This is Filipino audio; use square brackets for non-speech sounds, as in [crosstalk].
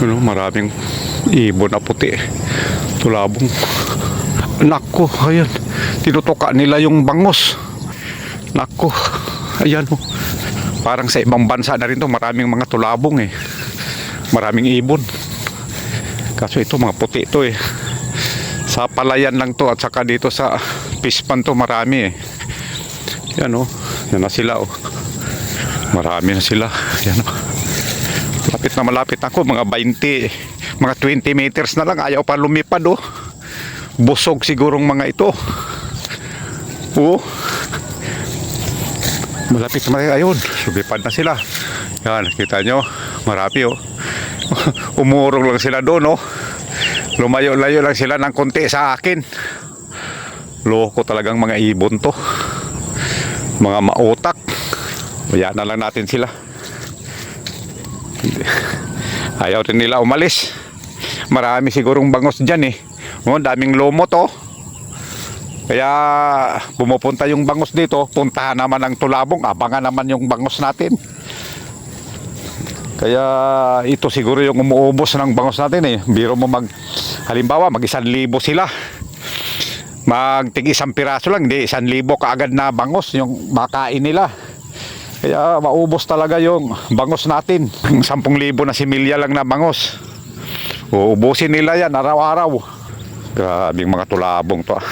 Ano, maraming ibon na puti. Tulabong. Nako, ayan. Tinutuka nila yung bangos. Nako, ayan oh. Parang sa ibang bansa na rin to, maraming mga tulabong eh. Maraming ibon. Kaso ito, mga puti ito eh. Sa palayan lang to at saka dito sa pispan to marami eh. Yan oh, yan na sila oh. Marami na sila. Yan oh. Malapit na malapit ako, mga 20, mga 20 meters na lang. Ayaw pa lumipad oh. Busog sigurong mga ito. Oo. Malapit na malapit. Ayun, lumipad na sila. Yan, kita nyo. Marami oh. [laughs] Umurong lang sila doon oh. Lumayo-layo lang sila ng konti sa akin. Loko talagang mga ibon to. Mga mautak. Kaya na lang natin sila. [laughs] Ayaw rin nila umalis. Marami sigurong bangos dyan eh. Oh, daming lomo to. Kaya pumupunta yung bangos dito, puntahan naman ang tulabong, abangan naman yung bangos natin. Kaya ito siguro yung umuubos ng bangos natin eh. Biro mo mag, halimbawa mag isang libo sila. Magtig isang piraso lang, hindi isang libo kaagad na bangos yung makain nila. Kaya maubos talaga yung bangos natin. Ang 10,000 na similya lang na bangos. Uubusin nila yan araw-araw. Grabing mga tulabong to ah.